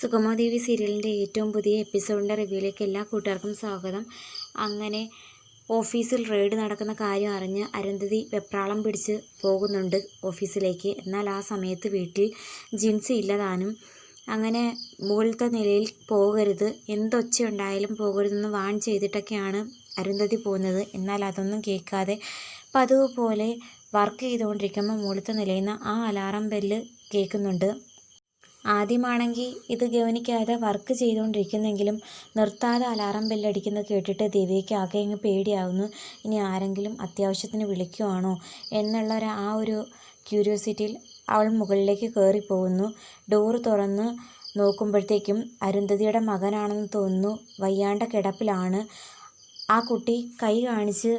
സുഗമാദേവി സീരിയലിന്റെ ഏറ്റവും പുതിയ എപ്പിസോഡിന്റെ റിവ്യൂയിലേക്ക് എല്ലാ കൂട്ടുകാർക്കും സ്വാഗതം. അങ്ങനെ ഓഫീസിൽ റെയ്ഡ് നടക്കുന്ന കാര്യം അറിഞ്ഞ് അരുന്ധതി വെപ്രാളം പിടിച്ച് പോകുന്നുണ്ട് ഓഫീസിലേക്ക്. എന്നാൽ ആ സമയത്ത് വീട്ടിൽ ജിൻസി ഇല്ലതാനും അങ്ങനെ മുകളിലത്തെ നിലയിൽ പോകരുത്. എന്തൊച്ചയുണ്ടായാലും പോകരുതെന്ന് വാൺ ചെയ്തിട്ടൊക്കെയാണ് അരുന്ധതി പോകുന്നത്. എന്നാൽ അതൊന്നും കേൾക്കാതെ പതിവ് പോലെ വർക്ക് ചെയ്തുകൊണ്ടിരിക്കുമ്പോൾ മുകളിലത്തെ നിലയിൽ നിന്ന് ആ അലാറം ബെല്ല് കേൾക്കുന്നുണ്ട്. ആദ്യമാണെങ്കിൽ ഇത് ഗവനിക്കാതെ വർക്ക് ചെയ്തുകൊണ്ടിരിക്കുന്നെങ്കിലും നിർത്താതെ അലാറം ബെല്ലടിക്കുന്നത് കേട്ടിട്ട് ദിവ്യയ്ക്ക് ആകെ അങ്ങ് പേടിയാവുന്നു. ഇനി ആരെങ്കിലും അത്യാവശ്യത്തിന് വിളിക്കുവാണോ എന്നുള്ള ആ ഒരു ക്യൂരിയോസിറ്റിയിൽ അവൾ മുകളിലേക്ക് കയറിപ്പോകുന്നു ഡോറ് തുറന്ന് നോക്കുമ്പോഴത്തേക്കും അരുന്ധതിയുടെ മകനാണെന്ന് തോന്നുന്നു. വയ്യാണ്ട കിടപ്പിലാണ്. ആ കുട്ടി കൈ കാണിച്ച്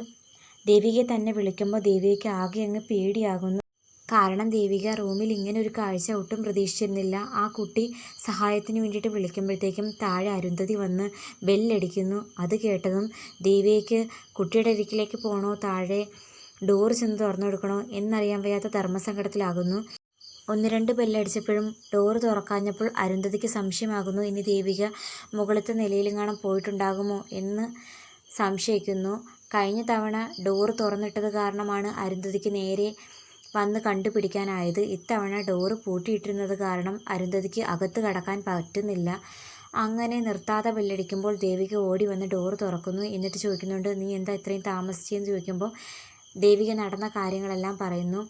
ദേവികയെ തന്നെ വിളിക്കുമ്പോൾ ദേവികയ്ക്ക് ആകെ അങ്ങ് പേടിയാകുന്നു. കാരണം ദേവിക റൂമിൽ ഇങ്ങനെ ഒരു കാഴ്ച ഒട്ടും പ്രതീക്ഷിച്ചിരുന്നില്ല. ആ കുട്ടി സഹായത്തിന് വേണ്ടിയിട്ട് വിളിക്കുമ്പോഴത്തേക്കും താഴെ അരുന്ധതി വന്ന് ബെല്ലടിക്കുന്നു. അത് കേട്ടതും ദേവികയ്ക്ക് കുട്ടിയുടെ അരികിലേക്ക് പോകണോ താഴെ ഡോർ ചെന്ന് തുറന്നു കൊടുക്കണോ എന്നറിയാൻ വയ്യാത്ത ധർമ്മസങ്കടത്തിലാകുന്നു. ഒന്ന് രണ്ട് ബെല്ലടിച്ചപ്പോഴും ഡോറ് തുറക്കാഞ്ഞപ്പോൾ അരുന്ധതിക്ക് സംശയമാകുന്നു. ഇനി ദേവിക മുകളിലത്തെ നിലയിലെങ്ങാനും പോയിട്ടുണ്ടാകുമോ? എന്ന് സംശയിക്കുന്നു. കഴിഞ്ഞ തവണ ഡോറ് തുറന്നിട്ടത് കാരണമാണ് അരുന്ധതിക്ക് നേരെ വന്ന് കണ്ടുപിടിക്കാനായത്. ഇത്തവണ ഡോറ് പൂട്ടിയിട്ടിരുന്നത് കാരണം അരുന്ധതിക്ക് അകത്ത് കടക്കാൻ പറ്റുന്നില്ല. അങ്ങനെ നിർത്താതെ ബെല്ലടിക്കുമ്പോൾ ദേവിക ഓടി വന്ന് ഡോറ് തുറക്കുന്നു. എന്നിട്ട് ചോദിക്കുന്നുണ്ട് നീ എന്താ ഇത്രയും താമസിച്ചെന്ന്? ചോദിക്കുമ്പോൾ ദേവിക നടന്ന കാര്യങ്ങളെല്ലാം പറയുന്നു.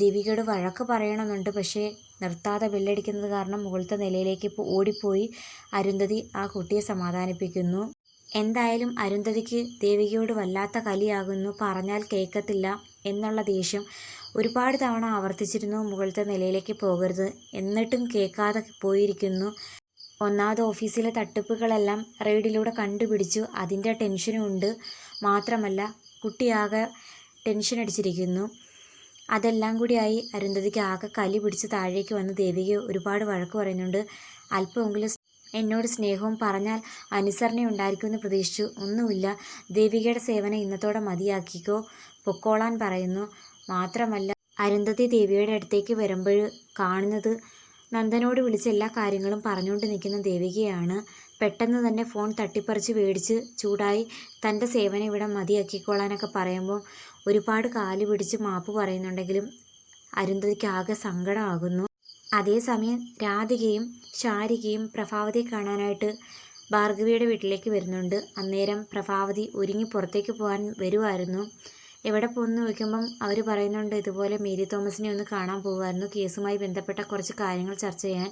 ദേവികയോട് വഴക്ക് പറയണമെന്നുണ്ട്. പക്ഷേ നിർത്താതെ ബെല്ലടിക്കുന്നത് കാരണം മുകളിലത്തെ നിലയിലേക്ക് ഇപ്പോൾ ഓടിപ്പോയി അരുന്ധതി ആ കുട്ടിയെ സമാധാനിപ്പിക്കുന്നു. എന്തായാലും അരുന്ധതിക്ക് ദേവികയോട് വല്ലാത്ത കലിയാകുന്നു. പറഞ്ഞാൽ കേൾക്കത്തില്ല എന്നുള്ള ദേഷ്യം ഒരുപാട് തവണ ആവർത്തിച്ചിരുന്നു മുകളിലത്തെ നിലയിലേക്ക് പോകരുത് എന്നിട്ടും കേൾക്കാതെ പോയിരിക്കുന്നു. ഒന്നാമത് ഓഫീസിലെ തട്ടിപ്പുകളെല്ലാം റെയ്ഡിലൂടെ കണ്ടുപിടിച്ചു. അതിന്റെ ടെൻഷനും ഉണ്ട് മാത്രമല്ല കുട്ടിയാകെ ടെൻഷൻ അടിച്ചിരിക്കുന്നു അതെല്ലാം കൂടിയായി അരുന്ധതിക്ക് ആകെ കലി പിടിച്ച് താഴേക്ക് വന്ന് ദേവിക ഒരുപാട് വഴക്ക് പറയുന്നുണ്ട്. അല്പമെങ്കിലും എന്നോട് സ്നേഹവും പറഞ്ഞാൽ അനുസരണ ഉണ്ടായിരിക്കുമെന്ന് പ്രതീക്ഷിച്ചു. ഒന്നുമില്ല ദേവികയുടെ സേവനം ഇന്നത്തോടെ മതിയാക്കിക്കോ പൊക്കോളാൻ പറയുന്നു. മാത്രമല്ല അരുന്ധതി ദേവിയുടെ അടുത്തേക്ക് വരുമ്പോൾ കാണുന്നത് നന്ദനോട് വിളിച്ച് എല്ലാ കാര്യങ്ങളും പറഞ്ഞുകൊണ്ട് നിൽക്കുന്ന ദേവികയാണ്. പെട്ടെന്ന് തന്നെ ഫോൺ തട്ടിപ്പറിച്ച് മേടിച്ച് ചൂടായി തന്റെ സേവനം ഇവിടെ മതിയാക്കിക്കോളാനൊക്കെ പറയുമ്പോൾ ഒരുപാട് കാൽ പിടിച്ച് മാപ്പ് പറയുന്നുണ്ടെങ്കിലും അരുന്ധതിക്ക് ആകെ സങ്കടമാകുന്നു. അതേസമയം രാധികയും ശാരികയും പ്രഭാവതിയെ കാണാനായിട്ട് ഭാർഗവിയുടെ വീട്ടിലേക്ക് വരുന്നുണ്ട്. അന്നേരം പ്രഭാവതി ഒരുങ്ങി പുറത്തേക്ക് പോകാൻ വരുമായിരുന്നു എവിടെ പോകുന്നു ചോദിക്കുമ്പം അവർ പറയുന്നുണ്ട് ഇതുപോലെ മേരി തോമസിനെ ഒന്ന് കാണാൻ പോകുമായിരുന്നു. കേസുമായി ബന്ധപ്പെട്ട കുറച്ച് കാര്യങ്ങൾ ചർച്ച ചെയ്യാൻ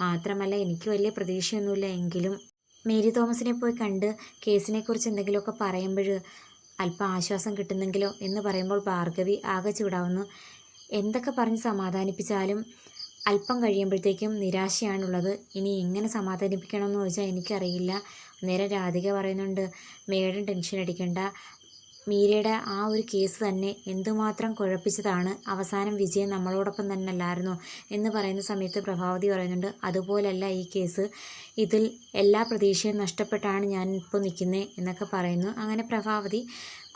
മാത്രമല്ല എനിക്ക് വലിയ പ്രതീക്ഷയൊന്നുമില്ല. എങ്കിലും മേരി തോമസിനെ പോയി കണ്ട് കേസിനെക്കുറിച്ച് എന്തെങ്കിലുമൊക്കെ പറയുമ്പോൾ അല്പം ആശ്വാസം കിട്ടുന്നെങ്കിലോ എന്ന് പറയുമ്പോൾ ഭാർഗവി ആകെ ചൂടാവുന്നു. എന്തൊക്കെ പറഞ്ഞ് സമാധാനിപ്പിച്ചാലും അല്പം കഴിയുമ്പോഴത്തേക്കും നിരാശയാണുള്ളത്. ഇനി എങ്ങനെ സമാധാനിപ്പിക്കണമെന്ന് ചോദിച്ചാൽ എനിക്കറിയില്ല. നേരെ രാധിക പറയുന്നുണ്ട് മേഡം ടെൻഷൻ അടിക്കണ്ട. മീരയുടെ ആ ഒരു കേസ് തന്നെ എന്തുമാത്രം കുഴപ്പിച്ചതാണ്? അവസാനം വിജയൻ നമ്മളോടൊപ്പം തന്നെ അല്ലായിരുന്നോ എന്ന് പറയുന്ന സമയത്ത് പ്രഭാവതി പറയുന്നുണ്ട് അതുപോലല്ല ഈ കേസ്. ഇതിൽ എല്ലാ പ്രതീക്ഷയും നഷ്ടപ്പെട്ടാണ് ഞാൻ ഇപ്പോൾ നിൽക്കുന്നത് എന്നൊക്കെ പറയുന്നു. അങ്ങനെ പ്രഭാവതി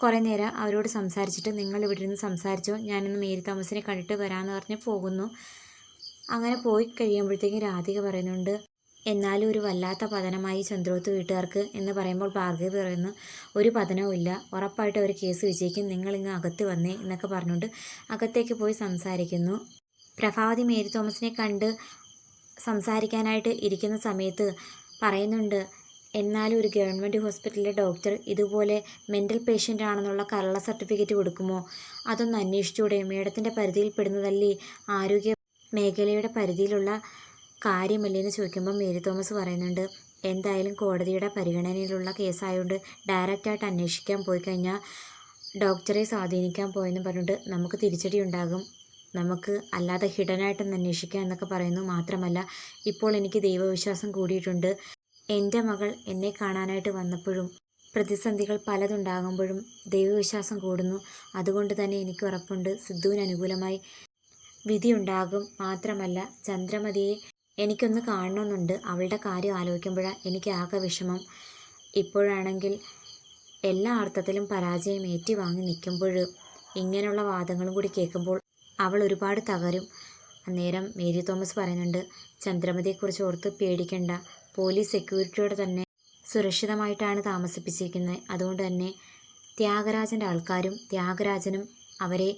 കുറേ നേരം അവരോട് സംസാരിച്ചിട്ട് നിങ്ങൾ ഇവിടെ നിന്ന് സംസാരിച്ചോ ഞാനിന്ന് മേരി തോമസിനെ കണ്ടിട്ട് വരാമെന്ന് പറഞ്ഞ് പോകുന്നു. അങ്ങനെ പോയി കഴിയുമ്പോഴത്തേക്കും രാധിക പറയുന്നുണ്ട് എന്നാലും ഒരു വല്ലാത്ത പതനമായി ചന്ദ്രോത്ത് വീട്ടുകാർക്ക് എന്ന് പറയുമ്പോൾ ഭാർഗവി പറയുന്നു ഒരു പതനവും ഇല്ല. ഉറപ്പായിട്ട് അവർ കേസ് വിജയിക്കും. നിങ്ങളിങ്ങ് അകത്ത് വന്നേ എന്നൊക്കെ പറഞ്ഞുകൊണ്ട് അകത്തേക്ക് പോയി സംസാരിക്കുന്നു. പ്രഭാവതി മേരി തോമസിനെ കണ്ട് സംസാരിക്കാനായിട്ട് ഇരിക്കുന്ന സമയത്ത് പറയുന്നുണ്ട് എന്നാലും ഒരു ഗവൺമെന്റ് ഹോസ്പിറ്റലിലെ ഡോക്ടർ ഇതുപോലെ മെന്റൽ പേഷ്യന്റ് ആണെന്നുള്ള കരള സർട്ടിഫിക്കറ്റ് കൊടുക്കുമോ? അതൊന്ന് അന്വേഷിച്ചൂടെ. മേഡത്തിന്റെ പരിധിയിൽപ്പെടുന്നതല്ലേ ആരോഗ്യ മേഖലയുടെ പരിധിയിലുള്ള കാര്യമല്ലേന്ന് ചോദിക്കുമ്പോൾ മേരി തോമസ് പറയുന്നുണ്ട് എന്തായാലും കോടതിയുടെ പരിഗണനയിലുള്ള കേസായതുകൊണ്ട് ഡയറക്റ്റായിട്ട് അന്വേഷിക്കാൻ പോയി കഴിഞ്ഞാൽ ഡോക്ടറെ സ്വാധീനിക്കാൻ പോയെന്ന് പറഞ്ഞിട്ട് നമുക്ക് തിരിച്ചടി ഉണ്ടാകും. നമുക്ക് അല്ലാതെ ഹിഡനായിട്ടൊന്ന് അന്വേഷിക്കാം എന്നൊക്കെ പറയുന്നു മാത്രമല്ല ഇപ്പോൾ എനിക്ക് ദൈവവിശ്വാസം കൂടിയിട്ടുണ്ട്. എന്റെ മകൾ എന്നെ കാണാനായിട്ട് വന്നപ്പോഴും പ്രതിസന്ധികൾ പലതുണ്ടാകുമ്പോഴും ദൈവവിശ്വാസം കൂടുന്നു. അതുകൊണ്ട് തന്നെ എനിക്ക് ഉറപ്പുണ്ട് സിദ്ധുവിന് അനുകൂലമായി വിധിയുണ്ടാകും. മാത്രമല്ല ചന്ദ്രമതിയെ എനിക്കൊന്ന് കാണണമെന്നുണ്ട് അവളുടെ കാര്യം ആലോചിക്കുമ്പോഴാണ് എനിക്ക് ആകെ വിഷമം. ഇപ്പോഴാണെങ്കിൽ എല്ലാ അർത്ഥത്തിലും പരാജയം ഏറ്റുവാങ്ങി നിൽക്കുമ്പോൾ ഇങ്ങനെയുള്ള വാദങ്ങളും കൂടി കേൾക്കുമ്പോൾ അവൾ ഒരുപാട് തകരും. അന്നേരം മേരി തോമസ് പറയുന്നുണ്ട് ചന്ദ്രമതിയെക്കുറിച്ച് ഓർത്ത് പേടിക്കേണ്ട. പോലീസ് സെക്യൂരിറ്റിയോടെ തന്നെ സുരക്ഷിതമായിട്ടാണ് താമസിപ്പിച്ചിരിക്കുന്നത്. അതുകൊണ്ട് തന്നെ ത്യാഗരാജന്റെ ആൾക്കാരും ത്യാഗരാജനും അവരെ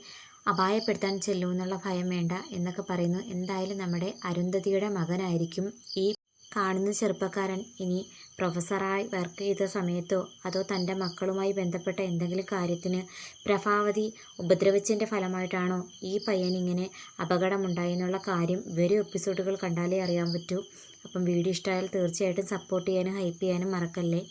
അപായപ്പെടുത്താൻ ചെല്ലുമെന്നുള്ള ഭയം വേണ്ട എന്നൊക്കെ പറയുന്നു. എന്തായാലും നമ്മുടെ അരുന്ധതിയുടെ മകനായിരിക്കും ഈ കാണുന്ന ചെറുപ്പക്കാരൻ. ഇനി പ്രൊഫസറായി വർക്ക് ചെയ്ത സമയത്തോ അതോ തന്റെ മക്കളുമായി ബന്ധപ്പെട്ട എന്തെങ്കിലും കാര്യത്തിന് പ്രഭാവതി ഉപദ്രവിച്ചതിന്റെ ഫലമായിട്ടാണോ ഈ പയ്യൻ ഇങ്ങനെ അപകടമുണ്ടായെന്നുള്ള കാര്യം വരും എപ്പിസോഡുകൾ കണ്ടാലേ അറിയാൻ പറ്റൂ. അപ്പം വീഡിയോ ഇഷ്ടമായാൽ തീർച്ചയായിട്ടും സപ്പോർട്ട് ചെയ്യാനും ഹൈപ്പ് ചെയ്യാനും മറക്കല്ലേ?